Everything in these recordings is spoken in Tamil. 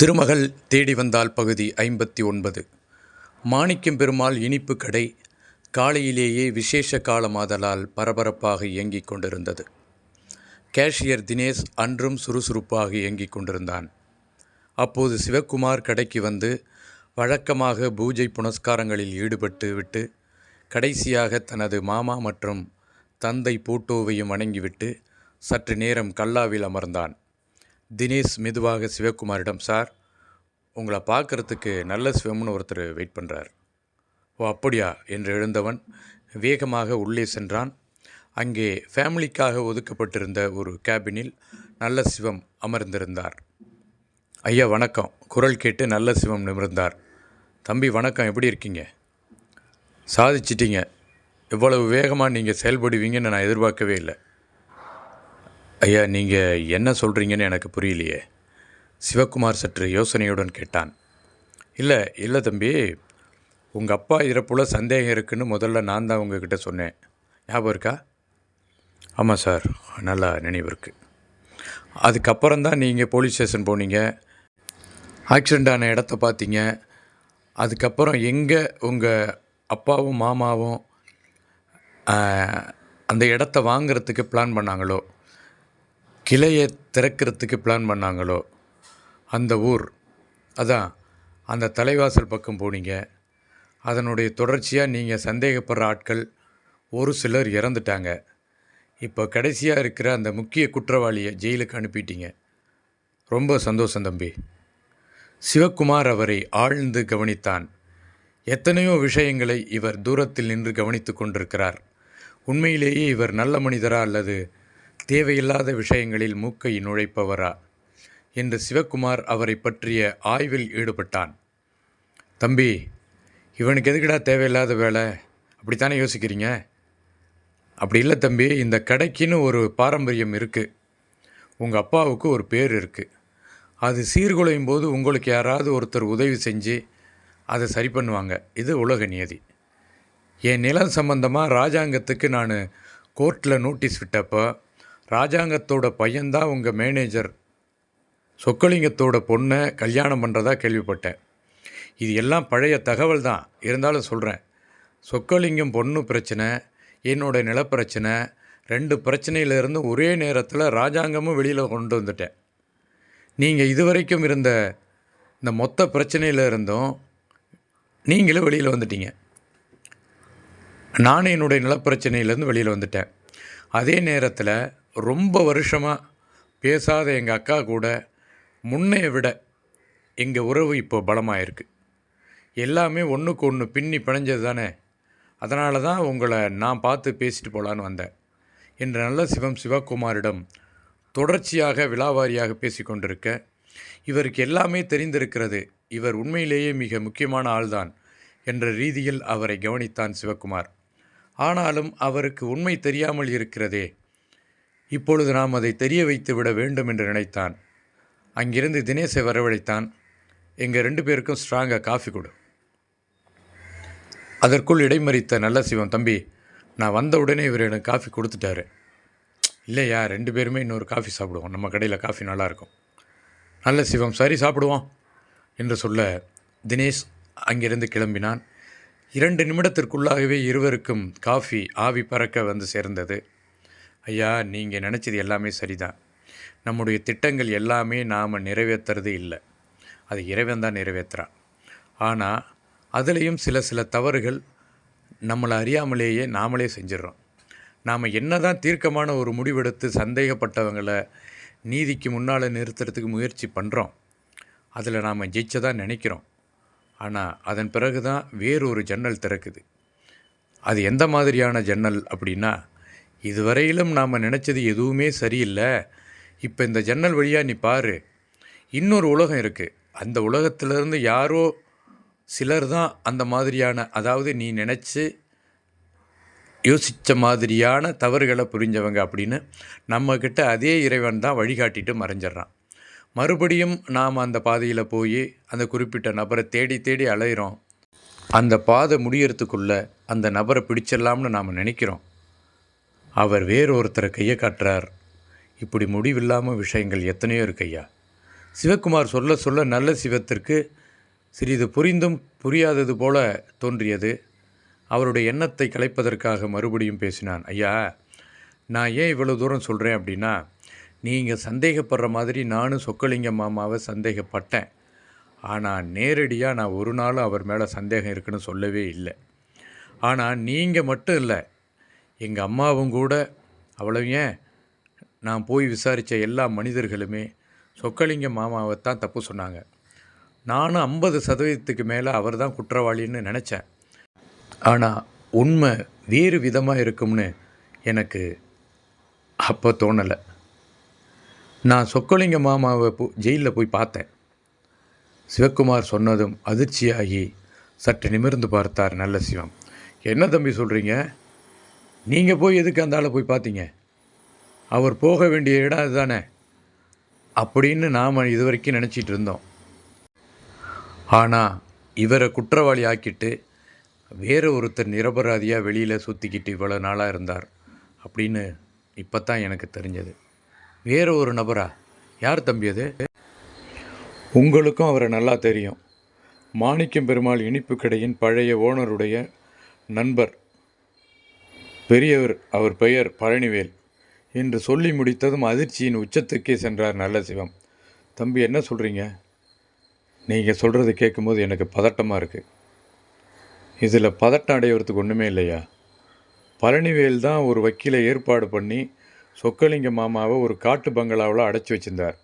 திருமகள் தேடி வந்தால் பகுதி ஐம்பத்தி ஒன்பது. மாணிக்கம் பெருமாள் இனிப்பு கடை காலையிலேயே விசேஷ காலமாதலால் பரபரப்பாக இயங்கிக் கொண்டிருந்தது. கேஷியர் தினேஷ் அன்றும் சுறுசுறுப்பாக இயங்கிக் கொண்டிருந்தான். அப்போது சிவக்குமார் கடைக்கு வந்து வழக்கமாக பூஜை புனஸ்காரங்களில் ஈடுபட்டு விட்டு கடைசியாக தனது மாமா மற்றும் தந்தை போட்டோவையும் வணங்கிவிட்டு சற்று நேரம் கல்லாவில் அமர்ந்தான். தினேஷ் மெதுவாக சிவகுமாரிடம் சார் உங்களை பார்க்கறதுக்கு நல்ல சிவம்னு ஒருத்தர் வெயிட் பண்ணுறார் ஓ அப்படியா? என்று எழுந்தவன் வேகமாக உள்ளே சென்றான். அங்கே ஃபேமிலிக்காக ஒதுக்கப்பட்டிருந்த ஒரு கேபினில் நல்ல சிவம் அமர்ந்திருந்தார். ஐயா வணக்கம். குரல் கேட்டு நல்ல சிவம் நிமிர்ந்தார். தம்பி வணக்கம். எப்படி இருக்கீங்க? சாதிச்சிட்டீங்க. இவ்வளவு வேகமாக நீங்கள் செயல்படுவீங்கன்னு நான் எதிர்பார்க்கவே இல்லை. ஐயா நீங்கள் என்ன சொல்கிறீங்கன்னு எனக்கு புரியலையே. சிவகுமார் சற்று யோசனையுடன் கேட்டான். இல்லை இல்லை தம்பி உங்கள் அப்பா இறப்புல சந்தேகம் இருக்குன்னு முதல்ல நான் தான் உங்ககிட்ட சொன்னேன். ஞாபகம் இருக்கா? ஆமாம் சார் நல்லா நினைவு இருக்குது அதுக்கப்புறம் தான் நீங்கள் போலீஸ் ஸ்டேஷன் போனீங்க. ஆக்சிடெண்ட் ஆன இடத்த பார்த்தீங்க. அதுக்கப்புறம் எங்கே உங்கள் அப்பாவும் மாமாவும் அந்த இடத்த வாங்கிறதுக்கு பிளான் பண்ணாங்களோ? கிளையை திறக்கிறதுக்கு பிளான் பண்ணாங்களோ? அந்த ஊர் அதான் அந்த தலைவாசல் பக்கம் போனீங்க. அதனுடைய தொடர்ச்சியாக நீங்கள் சந்தேகப்படுற ஆட்கள் ஒரு சிலர் இறந்துட்டாங்க. இப்போ கடைசியாக இருக்கிற அந்த முக்கிய குற்றவாளியை ஜெயிலுக்கு அனுப்பிட்டீங்க. ரொம்ப சந்தோஷம் தம்பி. சிவக்குமார் அவரை ஆழ்ந்து கவனித்தான். எத்தனையோ விஷயங்களை இவர் தூரத்தில் நின்று கவனித்து கொண்டிருக்கிறார். உண்மையிலேயே இவர் நல்ல மனிதரா அல்லது தேவையில்லாத விஷயங்களில் மூக்கை நுழைப்பவரா? என்று சிவக்குமார் அவரை பற்றிய ஆய்வில் ஈடுபட்டான். தம்பி இவனுக்கு எதுக்குடா தேவையில்லாத வேலை? அப்படித்தானே யோசிக்கிறீங்க? அப்படி இல்லை தம்பி இந்த கடைக்குன்னு ஒரு பாரம்பரியம் இருக்குது உங்கள் அப்பாவுக்கு ஒரு பேர் இருக்குது அது சீர்குலையும் போது உங்களுக்கு யாராவது ஒருத்தர் உதவி செஞ்சு அதை சரி பண்ணுவாங்க. இது உலக நியதி. என் நிலம் சம்பந்தமாக ராஜாங்கத்துக்கு நான் கோர்ட்டில் நோட்டீஸ் விட்டப்போ ராஜாங்கத்தோட பையன்தான் உங்கள் மேனேஜர். சொக்கலிங்கத்தோட பொண்ணை கல்யாணம் பண்ணுறதா கேள்விப்பட்டேன். இது எல்லாம் பழைய தகவல் தான் இருந்தாலும் சொல்கிறேன் சொக்கலிங்கம் பொண்ணு பிரச்சனை என்னோட நிலப்பிரச்சனை ரெண்டு பிரச்சனையிலிருந்து ஒரே நேரத்தில் ராஜாங்கமும் வெளியில் கொண்டு வந்துட்டேன். நீங்கள் இதுவரைக்கும் இருந்த இந்த மொத்த பிரச்சனையில் இருந்தும் நீங்களும் வெளியில் வந்துட்டீங்க. நானும் என்னுடைய நிலப்பிரச்சனையிலேருந்து வெளியில் வந்துட்டேன். அதே நேரத்தில் ரொம்ப வருஷமாக பேசாத எங்கள் அக்கா கூட முன்னைய விட எங்கள் உறவு இப்போ பலமாக இருக்குது எல்லாமே ஒன்றுக்கு ஒன்று பின்னி பிணைஞ்சது தானே. அதனால தான் உங்களை நான் பார்த்து பேசிட்டு போகலான்னு வந்தேன் என்று நல்ல சிவம் சிவகுமாரிடம் தொடர்ச்சியாக விலாவாரியாக பேசிக்கொண்டிருக்க இவருக்கு எல்லாமே தெரிந்திருக்கிறது. இவர் உண்மையிலேயே மிக முக்கியமான ஆள்தான் என்ற ரீதியில் அவரை கவனித்தான் சிவகுமார். ஆனாலும் அவருக்கு உண்மை தெரியாமல் இருக்கிறதே இப்பொழுது நாம் அதை தெரிய வைத்து விட வேண்டும் என்று நினைத்தான். அங்கிருந்து தினேஷை வரவழைத்தான். எங்கள் ரெண்டு பேருக்கும் ஸ்ட்ராங்காக காஃபி கொடு. அதற்குள் இடைமறித்த நல்ல சிவம் தம்பி நான் வந்த உடனே இவர் எனக்கு காஃபி கொடுத்துட்டாரு. இல்லையா ரெண்டு பேருமே இன்னொரு காஃபி சாப்பிடுவோம். நம்ம கடையில் காஃபி நல்லாயிருக்கும். நல்ல சிவம் சரி சாப்பிடுவோம் என்று சொல்ல தினேஷ் அங்கிருந்து கிளம்பினான். இரண்டு நிமிடத்திற்குள்ளாகவே இருவருக்கும் காஃபி ஆவி பறக்க வந்து சேர்ந்தது. ஐயா நீங்கள் நினச்சது எல்லாமே சரிதான். நம்முடைய திட்டங்கள் எல்லாமே நாம் நிறைவேற்றுறது இல்லை. அது இறைவன் தான் நிறைவேற்றுறான் ஆனால் அதுலேயும் சில சில தவறுகள் நம்மளை அறியாமலேயே நாமளே செஞ்சிடறோம் நாம் என்ன தான் தீர்க்கமான ஒரு முடிவெடுத்து சந்தேகப்பட்டவங்களை நீதிக்கு முன்னால் நிறுத்துறதுக்கு முயற்சி பண்ணுறோம் அதில் நாம் ஜெயிச்சதாக நினைக்கிறோம். ஆனால் அதன் பிறகு தான் வேறொரு ஜன்னல் திறக்குது. அது எந்த மாதிரியான ஜன்னல் அப்படின்னா இதுவரையிலும் நாம் நினச்சது எதுவுமே சரியில்லை. இப்போ இந்த ஜன்னல் வழியாக நீ பாரு. இன்னொரு உலகம் இருக்குது அந்த உலகத்திலேருந்து யாரோ சிலர் தான் அந்த மாதிரியான அதாவது நீ நினச்சி யோசித்த மாதிரியான தவறுகளை புரிஞ்சவங்க அப்படின்னு நம்மக்கிட்ட அதே இறைவன் தான் வழிகாட்டிட்டு மறைஞ்சிட்றான். மறுபடியும் நாம் அந்த பாதையில் போய் அந்த குறிப்பிட்ட நபரை தேடி தேடி அலையிறோம். அந்த பாதை முடியறதுக்குள்ளே அந்த நபரை பிடிச்சிடலாம்னு நாம் நினைக்கிறோம். அவர் வேறொருத்தரை கையை காட்டுறார். இப்படி முடிவில்லாமல் விஷயங்கள் எத்தனையோ இருக்கு ஐயா சிவக்குமார் சொல்ல சொல்ல நல்ல சிவத்திற்கு சிறிது புரிந்தும் புரியாதது போல தோன்றியது. அவருடைய எண்ணத்தை கலைப்பதற்காக மறுபடியும் பேசினான். ஐயா நான் ஏன் இவ்வளோ தூரம் சொல்கிறேன் அப்படின்னா நீங்கள் சந்தேகப்படுற மாதிரி நானும் சொக்கலிங்க மாமாவை சந்தேகப்பட்டேன். ஆனால் நேரடியாக நான் ஒரு நாளும் அவர் மேலே சந்தேகம் இருக்குன்னு சொல்லவே இல்லை. ஆனால் நீங்கள் மட்டும் இல்லை எங்கள் அம்மாவும் கூட அவ்வளவு ஏன் நான் போய் விசாரித்த எல்லா மனிதர்களுமே சொக்கலிங்க மாமாவை தான் தப்பு சொன்னாங்க. நானும் ஐம்பது சதவீதத்துக்கு மேலே அவர் தான் குற்றவாளின்னு நினச்சேன். ஆனால் உண்மை வேறு விதமாக இருக்கும்னு எனக்கு அப்போ தோணலை. நான் சொக்கலிங்க மாமாவை போ ஜெயிலில் போய் பார்த்தேன். சிவக்குமார் சொன்னதும் அதிர்ச்சியாகி சற்று நிமிர்ந்து பார்த்தார் நல்ல சிவம். என்ன தம்பி சொல்கிறீங்க நீங்கள் போய் எதுக்கு அந்த ஆளை போய் பார்த்தீங்க? அவர் போக வேண்டிய இடம் அதுதானே? அப்படின்னு நாம் இது வரைக்கும் நினச்சிட்டு இருந்தோம். ஆனால் இவரை குற்றவாளி ஆக்கிட்டு வேறு ஒருத்தர் நிரபராதியாக வெளியில் சுற்றிக்கிட்டு இவ்வளோ நாளாக இருந்தார் அப்படின்னு இப்போ தான் எனக்கு தெரிஞ்சது. வேறு ஒரு நபரா? யார் தம்பி அது? உங்களுக்கும் அவரை நல்லா தெரியும். மாணிக்கம் பெருமாள் இனிப்பு கடையின் பழைய ஓனருடைய நண்பர் பெரியவர் அவர் பெயர் பழனிவேல். என்று சொல்லி முடித்ததும் அதிர்ச்சியின் உச்சத்துக்கே சென்றார் நல்ல சிவம் தம்பி என்ன சொல்கிறீங்க நீங்கள் சொல்கிறது கேட்கும்போது எனக்கு பதட்டமாக இருக்குது இதில் பதட்டம் அடையிறதுக்கு ஒன்றுமே இல்லையா? பழனிவேல் தான் ஒரு வக்கீலை ஏற்பாடு பண்ணி சொக்கலிங்க மாமாவை ஒரு காட்டு பங்களாவில் அடைச்சி வச்சிருந்தார்.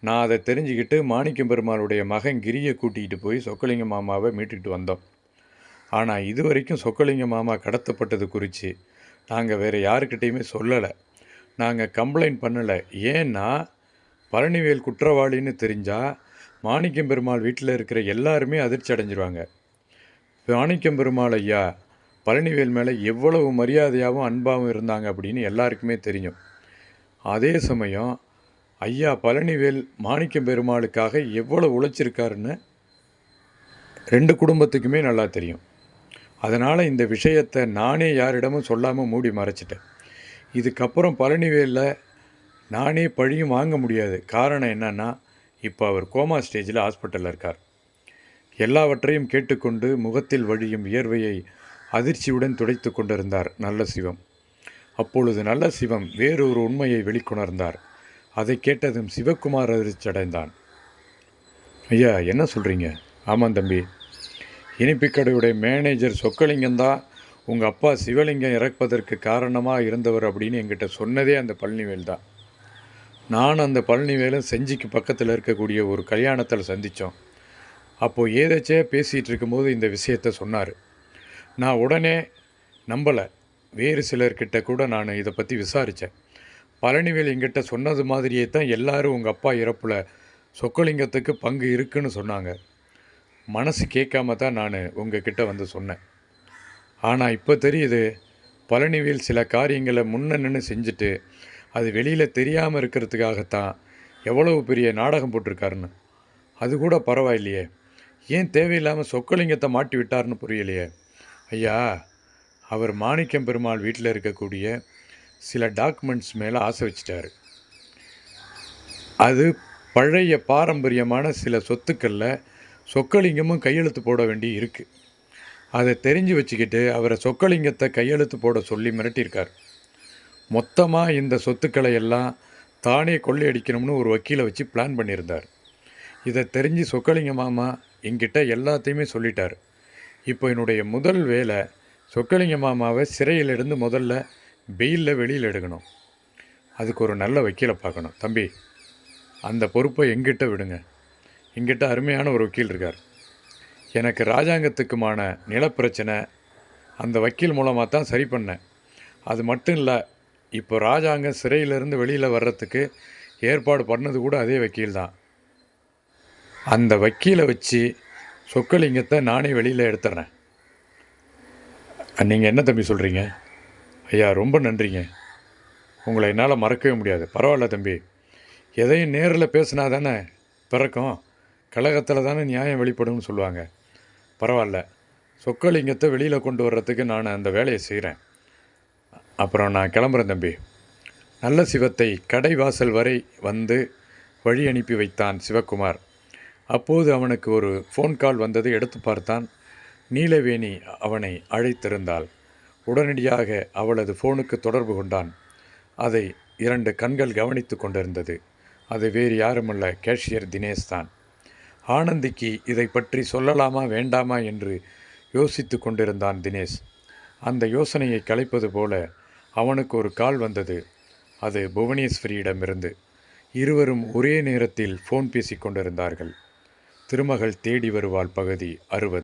நான் அதை தெரிஞ்சுக்கிட்டு மாணிக்கம் பெருமாளுடைய மகன் கிரியை கூட்டிகிட்டு போய் சொக்கலிங்க மாமாவை மீட்டுக்கிட்டு வந்தோம். ஆனால் இது வரைக்கும் சொக்கலிங்க மாமா கடத்தப்பட்டது குறித்து நாங்கள் வேறு யாருக்கிட்டேயுமே சொல்லலை. நாங்கள் கம்ப்ளைண்ட் பண்ணலை. ஏன்னா பழனிவேல் குற்றவாளின்னு தெரிஞ்சால் மாணிக்கம் பெருமாள் வீட்டில் இருக்கிற எல்லாருமே அதிர்ச்சி அடைஞ்சிருவாங்க. மாணிக்கம் பெருமாள் ஐயா பழனிவேல் மேலே எவ்வளவு மரியாதையாகவும் அன்பாகவும் இருந்தாங்க அப்படின்னு எல்லாருக்குமே தெரியும். அதே சமயம் ஐயா பழனிவேல் மாணிக்கம் பெருமாளுக்காக எவ்வளோ உழைச்சிருக்காருன்னு ரெண்டு குடும்பத்துக்குமே நல்லா தெரியும். அதனால் இந்த விஷயத்தை நானே யாரிடமும் சொல்லாமல் மூடி மறைச்சிட்டேன். இதுக்கப்புறம் பழனிவேலில் நானே பழியும் வாங்க முடியாது. காரணம் என்னன்னா இப்போ அவர் கோமா ஸ்டேஜில் ஹாஸ்பிட்டலில் இருக்கார். எல்லாவற்றையும் கேட்டுக்கொண்டு முகத்தில் வழியும் வியர்வையை அதிர்ச்சியுடன் துடைத்து கொண்டிருந்தார் நல்ல சிவம். அப்பொழுது நல்ல சிவம் வேறொரு உண்மையை வெளிக்கொணர்ந்தார். அதை கேட்டதும் சிவக்குமார் அதிர்ச்சி அடைந்தான் ஐயா என்ன சொல்கிறீங்க ஆமாம் தம்பி. இனிப்பிக்கடையுடைய மேனேஜர் சொக்கலிங்கம் தான் உங்கள் அப்பா சிவலிங்கம் இறப்பதற்கு காரணமாக இருந்தவர் அப்படின்னு என்கிட்ட சொன்னதே அந்த பழனிவேல் தான். நான் அந்த பழனிவேலும் செஞ்சிக்கு பக்கத்தில் இருக்கக்கூடிய ஒரு கல்யாணத்தில் சந்தித்தோம் அப்போது ஏதாச்சே பேசிகிட்டு இருக்கும்போது இந்த விஷயத்த சொன்னார். நான் உடனே நம்பலை. வேறு சிலர்கிட்ட கூட நான் இதை பற்றி விசாரித்தேன் பழனிவேல் என்கிட்ட சொன்னது மாதிரியே தான் எல்லாரும் உங்கள் அப்பா இறப்பில் சொக்கலிங்கத்துக்கு பங்கு இருக்குன்னு சொன்னாங்க. மனசு கேட்காம தான் நான் உங்ககிட்ட வந்து சொன்னேன். ஆனால் இப்போ தெரியுது பழனிவேல் சில காரியங்களை முன்ன நின்று செஞ்சுட்டு அது வெளியில் தெரியாமல் இருக்கிறதுக்காகத்தான் எவ்வளவு பெரிய நாடகம் போட்டிருக்காருன்னு. அது கூட பரவாயில்லையே. ஏன் தேவையில்லாமல் சொக்கலிங்கத்தை மாட்டி விட்டார்னு புரியலையே. ஐயா அவர் மாணிக்கம் பெருமாள் வீட்டில் இருக்கக்கூடிய சில டாக்குமெண்ட்ஸ் மேலே ஆசை வச்சிட்டாரு. அது பழைய பாரம்பரியமான சில சொத்துக்களில் சொக்கலிங்கமும் கையெழுத்து போட வேண்டி இருக்குது அதை தெரிஞ்சு வச்சுக்கிட்டு அவரை சொக்கலிங்கத்தை கையெழுத்து போட சொல்லி மிரட்டியிருக்கார். மொத்தமாக இந்த சொத்துக்களை எல்லாம் தானே கொள்ளையடிக்கணும்னு ஒரு வக்கீலை வச்சு பிளான் பண்ணியிருந்தார். இதை தெரிஞ்சு சொக்கலிங்க மாமா என்கிட்ட எல்லாத்தையுமே சொல்லிட்டார். இப்போ என்னுடைய முதல் வேலை சொக்கலிங்க மாமாவை சிறையிலிருந்து முதல்ல பெயிலில் வெளியில் எடுக்கணும். அதுக்கு ஒரு நல்ல வக்கீலை பார்க்கணும். தம்பி அந்த பொறுப்பை எங்கிட்ட விடுங்க. எங்கிட்ட அருமையான ஒரு வக்கீல் இருக்கார். எனக்கு ராஜாங்கத்துக்குமான நிலப்பிரச்சனை அந்த வக்கீல் மூலமாக தான் சரி பண்ணேன். அது மட்டும் இல்லை இப்போ ராஜாங்கம் சிறையிலேருந்து வெளியில் வர்றதுக்கு ஏற்பாடு பண்ணது கூட அதே வக்கீல் தான். அந்த வக்கீலை வச்சு சொக்கலிங்கத்தை நானே வெளியில் எடுத்துட்றேன் நீங்கள் என்ன தம்பி சொல்கிறீங்க ஐயா ரொம்ப நன்றிங்க. உங்களை என்னால் மறக்கவே முடியாது. பரவாயில்ல தம்பி. எதையும் நேரில் பேசினா தானே பிறக்கும். கழகத்தில் தானே நியாயம் வெளிப்படும்னு சொல்லுவாங்க. பரவாயில்ல. சொக்கலிங்கத்தை வெளியில் கொண்டு வர்றதுக்கு நான் அந்த வேலையை செய்கிறேன் அப்புறம் நான் கிளம்புறேன் தம்பி. நல்ல சிவத்தை கடை வாசல் வரை வந்து வழி அனுப்பி வைத்தான் சிவக்குமார் அப்போது அவனுக்கு ஒரு ஃபோன் கால் வந்தது எடுத்து பார்த்தான். நீலவேணி அவனை அழைத்திருந்தாள். உடனடியாக அவளது ஃபோனுக்கு தொடர்பு கொண்டான். அதை இரண்டு கண்கள் கவனித்து கொண்டிருந்தது. அது வேறு யாருமல்ல கேஷியர் தினேஷ் தான் ஆனந்திக்கு இதை பற்றி சொல்லலாமா வேண்டாமா என்று யோசித்து கொண்டிருந்தான் தினேஷ். அந்த யோசனையை கலைப்பது போல அவனுக்கு ஒரு கால் வந்தது. அது புவனேஸ்வரியிடமிருந்து. இருவரும் ஒரே நேரத்தில் ஃபோன் பேசிக் கொண்டிருந்தார்கள். திருமகள் தேடி வருவாள் பகுதி அறுபது.